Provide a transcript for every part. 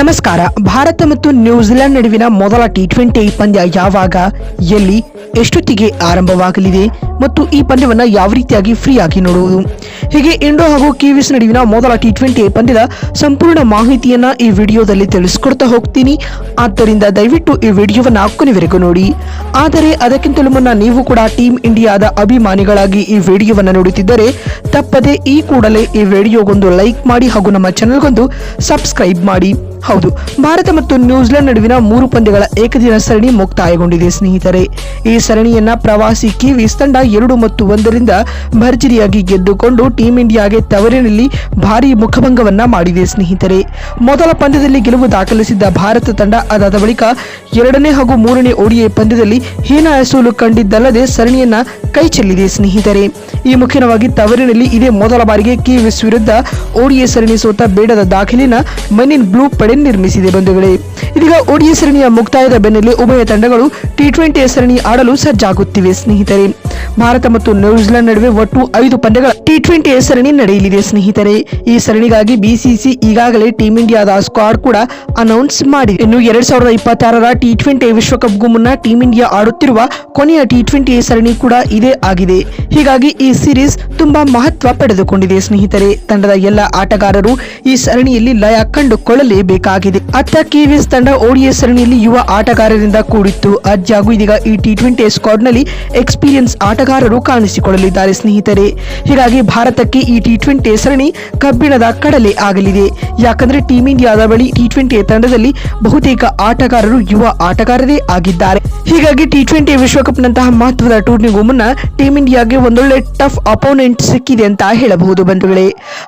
ನಮಸ್ಕಾರ. ಭಾರತ ಮತ್ತು ನ್ಯೂಜಿಲೆಂಡ್ ನಡುವಿನ ಮೊದಲ ಟಿ ಟ್ವೆಂಟಿ ಪಂದ್ಯ ಯಾವಾಗ, ಎಲ್ಲಿ, ಎಷ್ಟೊತ್ತಿಗೆ ಆರಂಭವಾಗಲಿದೆ ಮತ್ತು ಈ ಪಂದ್ಯವನ್ನು ಯಾವ ರೀತಿಯಾಗಿ ಫ್ರೀಯಾಗಿ ನೋಡುವುದು? ಹೀಗೆ ಇಂಡೋ ಹಾಗೂ ಕಿವಿಸ್ ನಡುವಿನ ಮೊದಲ ಟಿ ಟ್ವೆಂಟಿ ಪಂದ್ಯದ ಸಂಪೂರ್ಣ ಮಾಹಿತಿಯನ್ನ ಈ ವಿಡಿಯೋದಲ್ಲಿ ತಿಳಿಸ್ಕೊಡ್ತಾ ಹೋಗ್ತೀನಿ. ಆದ್ದರಿಂದ ದಯವಿಟ್ಟು ಈ ವಿಡಿಯೋವನ್ನ ಕೊನೆವರೆಗೂ ನೋಡಿ. ಆದರೆ ಅದಕ್ಕಿಂತಲೂ ಮುನ್ನ ನೀವು ಕೂಡ ಟೀಮ್ ಇಂಡಿಯಾದ ಅಭಿಮಾನಿಗಳಾಗಿ ಈ ವಿಡಿಯೋವನ್ನು ನೋಡುತ್ತಿದ್ದರೆ ತಪ್ಪದೆ ಈ ಕೂಡಲೇ ಈ ವಿಡಿಯೋಗೊಂದು ಲೈಕ್ ಮಾಡಿ ಹಾಗೂ ನಮ್ಮ ಚಾನೆಲ್ಗೊಂದು ಸಬ್ಸ್ಕ್ರೈಬ್ ಮಾಡಿ. ಹೌದು, ಭಾರತ ಮತ್ತು ನ್ಯೂಜಿಲೆಂಡ್ ನಡುವಿನ ಮೂರು ಪಂದ್ಯಗಳ ಏಕದಿನ ಸರಣಿ ಮುಕ್ತಾಯಗೊಂಡಿದೆ, ಸ್ನೇಹಿತರೆ. ಈ ಸರಣಿಯನ್ನ ಪ್ರವಾಸಿ ಕಿವೀಸ್ ತಂಡ ಎರಡು ಮತ್ತು ಒಂದರಿಂದ ಭರ್ಜರಿಯಾಗಿ ಗೆದ್ದುಕೊಂಡು ಟೀಂ ಇಂಡಿಯಾಗೆ ತವರಿನಲ್ಲಿ ಭಾರೀ ಮುಖಭಂಗವನ್ನ ಮಾಡಿದೆ, ಸ್ನೇಹಿತರೆ. ಮೊದಲ ಪಂದ್ಯದಲ್ಲಿ ಗೆಲುವು ದಾಖಲಿಸಿದ್ದ ಭಾರತ ತಂಡ ಅದಾದ ಬಳಿಕ ಎರಡನೇ ಹಾಗೂ ಮೂರನೇ ಒಡಿಯ ಪಂದ್ಯದಲ್ಲಿ ಹೀನಾಯ ಸೋಲು ಕಂಡಿದ್ದಲ್ಲದೆ ಸರಣಿಯನ್ನ ಕೈ ಚೆಲ್ಲಿದೆ, ಸ್ನೇಹಿತರೆ. ಈ ಮುಖ್ಯವಾಗಿ ತವರಿನಲ್ಲಿ ಇದೇ ಮೊದಲ ಬಾರಿಗೆ ಕಿವೀಸ್ ವಿರುದ್ಧ ಓಡಿಎ ಸರಣಿ ಸೋತ ಬೇಡದ ದಾಖಲಿನ ಮನಿನ್ ಬ್ಲೂ ನಿರ್ಮಿಸಿದೆ ಬಂಧುಗಳೇ. ಇದೀಗ ಒಡಿಯ ಸರಣಿಯ ಮುಕ್ತಾಯದ ಬೆನ್ನಲ್ಲೇ ಉಭಯ ತಂಡಗಳು ಟಿ ಟ್ವೆಂಟಿ ಸರಣಿ ಆಡಲು ಸಜ್ಜಾಗುತ್ತಿವೆ ಸ್ನೇಹಿತರೆ. ಭಾರತ ಮತ್ತು ನ್ಯೂಜಿಲೆಂಡ್ ನಡುವೆ ಒಟ್ಟು ಐದು ಪಂದ್ಯಗಳ ಟಿ ಟ್ವೆಂಟಿ ಸರಣಿ ನಡೆಯಲಿದೆ ಸ್ನೇಹಿತರೆ. ಈ ಸರಣಿಗಾಗಿ ಬಿಸಿಸಿ ಈಗಾಗಲೇ ಟೀಂ ಇಂಡಿಯಾದ ಸ್ಕ್ವಾಡ್ ಕೂಡ ಅನೌನ್ಸ್ ಮಾಡಿದೆ. ಇನ್ನು ಎರಡ್ ಸಾವಿರದ ಇಪ್ಪತ್ತಾರರ ಟಿ ಟ್ವೆಂಟಿ ವಿಶ್ವಕಪ್ಗೂ ಮುನ್ನ ಟೀಂ ಇಂಡಿಯಾ ಆಡುತ್ತಿರುವ ಕೊನೆಯ ಟಿ ಟ್ವೆಂಟಿ ಸರಣಿ ಕೂಡ ಇದೇ ಆಗಿದೆ. ಹೀಗಾಗಿ ಈ ಸೀರೀಸ್ ತುಂಬಾ ಮಹತ್ವ ಪಡೆದುಕೊಂಡಿದೆ ಸ್ನೇಹಿತರೆ. ತಂಡದ ಎಲ್ಲ ಆಟಗಾರರು ಈ ಸರಣಿಯಲ್ಲಿ ಲಯ ಕಂಡುಕೊಳ್ಳಲೇಬೇಕಾಗಿದೆ ಅತ್ತ ಕೆವಿಎಸ್ ತಂಡ ಓಡಿಎಸ್ ಸರಣಿಯಲ್ಲಿ ಯುವ ಆಟಗಾರರಿಂದ ಕೂಡಿತ್ತು. ಅಜ್ಜಾಗೂ ಇದೀಗ ಈ ಟಿ ಟ್ವೆಂಟಿ ಸ್ಕ್ವಾಡ್ನಲ್ಲಿ ಎಕ್ಸ್ಪೀರಿಯನ್ಸ್ ಆಟಗಾರರು ಕಾಣಿಸಿಕೊಳ್ಳಲಿದ್ದಾರೆ ಸ್ನೇಹಿತರೆ. ಹೀಗಾಗಿ ಭಾರತಕ್ಕೆ ಈ ಟಿ ಟ್ವೆಂಟಿ ಸರಣಿ ಕಬ್ಬಿಣದ ಕಡಲೆ ಆಗಲಿದೆ. ಯಾಕಂದ್ರೆ ಟೀಂ ಇಂಡಿಯಾದ ಬಳಿ ಟಿ ಟ್ವೆಂಟಿ ತಂಡದಲ್ಲಿ ಬಹುತೇಕ ಆಟಗಾರರು ಯುವ ಆಟಗಾರರೇ ಆಗಿದ್ದಾರೆ. ಹೀಗಾಗಿ ಟಿ ಟ್ವೆಂಟಿ ವಿಶ್ವಕಪ್ ನಂತಹ ಮಹತ್ವದ ಟೂರ್ನಿಗೂ ಮುನ್ನ ಟೀಂ ಇಂಡಿಯಾಗೆ ಒಂದೊಳ್ಳೆ ಟಫ್ ಅಪೋನೆಂಟ್ ಸಿಕ್ಕಿದೆ ಅಂತ ಹೇಳಬಹುದು ಬಂಧುಗಳೇ.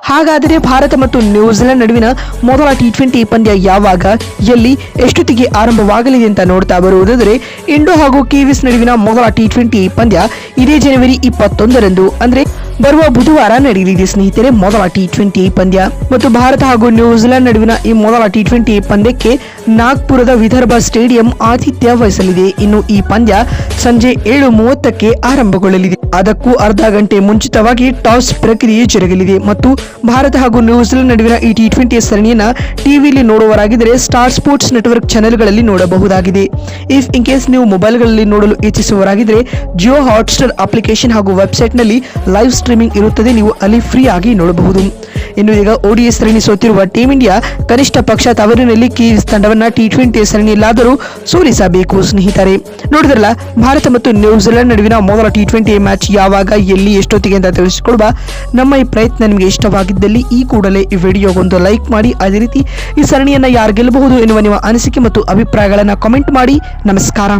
ಹಾಗಾದರೆ ಭಾರತ ಮತ್ತು ನ್ಯೂಜಿಲೆಂಡ್ ನಡುವಿನ ಮೊದಲ ಟಿ ಟ್ವೆಂಟಿ ಪಂದ್ಯ ಯಾವಾಗ, ಎಲ್ಲಿ, ಎಷ್ಟೊತ್ತಿಗೆ ಆರಂಭವಾಗಲಿದೆ ಅಂತ ನೋಡ್ತಾ ಬರುವುದಾದರೆ, ಇಂಡೋ ಹಾಗೂ ಕಿವೀಸ್ ನಡುವಿನ ಮೊದಲ ಟಿ ಟ್ವೆಂಟಿ ಪಂದ್ಯ ಇದೇ ಜನವರಿ ಇಪ್ಪತ್ತೊಂದರಂದು, ಅಂದ್ರೆ ಬರುವ ಬುಧವಾರ ನಡೆಯಲಿದೆ ಸ್ನೇಹಿತರೆ, ಮೊದಲ ಟಿ ಟ್ವೆಂಟಿ ಪಂದ್ಯ. ಮತ್ತು ಭಾರತ ಹಾಗೂ ನ್ಯೂಜಿಲೆಂಡ್ ನಡುವಿನ ಈ ಮೊದಲ ಟಿ ಟ್ವೆಂಟಿ ಪಂದ್ಯಕ್ಕೆ ನಾಗ್ಪುರದ ವಿದರ್ಭ ಸ್ಟೇಡಿಯಂ ಆತಿಥ್ಯ ವಹಿಸಲಿದೆ. ಇನ್ನು ಈ ಪಂದ್ಯ ಸಂಜೆ ಏಳು ಮೂವತ್ತಕ್ಕೆ ಆರಂಭಗೊಳ್ಳಲಿದೆ. ಅದಕ್ಕೂ ಅರ್ಧ ಗಂಟೆ ಮುಂಚಿತವಾಗಿ ಟಾಸ್ ಪ್ರಕ್ರಿಯೆ ಜರುಗಲಿದೆ. ಮತ್ತು ಭಾರತ ಹಾಗೂ ನ್ಯೂಜಿಲೆಂಡ್ ನಡುವಿನ ಈ ಟಿ ಟ್ವೆಂಟಿ ಸರಣಿಯನ್ನ ಟಿವಿಯಲ್ಲಿ ನೋಡುವರಾಗಿದ್ದರೆ ಸ್ಟಾರ್ ಸ್ಪೋರ್ಟ್ಸ್ ನೆಟ್ವರ್ಕ್ ಚಾನೆಲ್ಗಳಲ್ಲಿ ನೋಡಬಹುದಾಗಿದೆ. ಇಫ್ ಇನ್ ಕೇಸ್ ನೀವು ಮೊಬೈಲ್ಗಳಲ್ಲಿ ನೋಡಲು ಇಚ್ಛಿಸುವರಾಗಿದ್ದರೆ ಜಿಯೋ ಹಾಟ್ಸ್ಟಾರ್ ಅಪ್ಲಿಕೇಶನ್ ಹಾಗೂ ವೆಬ್ಸೈಟ್ನಲ್ಲಿ ಲೈವ್ ಸ್ಟ್ರೀಮಿಂಗ್ ಇರುತ್ತದೆ, ನೀವು ಅಲ್ಲಿ ಫ್ರೀ ಆಗಿ ನೋಡಬಹುದು. ಇನ್ನು ಈಗ ಓಡಿಎಸ್ ಸರಣಿ ಸೋತಿರುವ ಟೀಂ ಇಂಡಿಯಾ ಕನಿಷ್ಠ ಪಕ್ಷ ತವರಿನಲ್ಲಿ ಕೀಸ್ ತಂಡವನ್ನ ಟಿ ಟ್ವೆಂಟಿ ಸರಣಿಯಲ್ಲಾದರೂ ಸೋಲಿಸಬೇಕು. ಸ್ನೇಹಿತರೆ, ನೋಡಿದ್ರಲ್ಲ, ಭಾರತ ಮತ್ತು ನ್ಯೂಜಿಲೆಂಡ್ ನಡುವಿನ ಮೊದಲ ಟಿ ಟ್ವೆಂಟಿ ಮ್ಯಾಚ್ ಯಾವಾಗ, ಎಲ್ಲಿ, ಎಷ್ಟೊತ್ತಿಗೆ ಅಂತ ತಿಳಿಸಿಕೊಡುವ ನಮ್ಮ ಈ ಪ್ರಯತ್ನ ನಿಮಗೆ ಇಷ್ಟವಾಗಿದ್ದಲ್ಲಿ ಈ ಕೂಡಲೇ ಈ ವಿಡಿಯೋಗೊಂದು ಲೈಕ್ ಮಾಡಿ, ಅದೇ ರೀತಿ ಈ ಸರಣಿಯನ್ನ ಯಾರು ಗೆಲ್ಲಬಹುದು ಎನ್ನುವ ನಿಮ್ಮ ಅನಿಸಿಕೆ ಮತ್ತು ಅಭಿಪ್ರಾಯಗಳನ್ನು ಕಾಮೆಂಟ್ ಮಾಡಿ. ನಮಸ್ಕಾರ.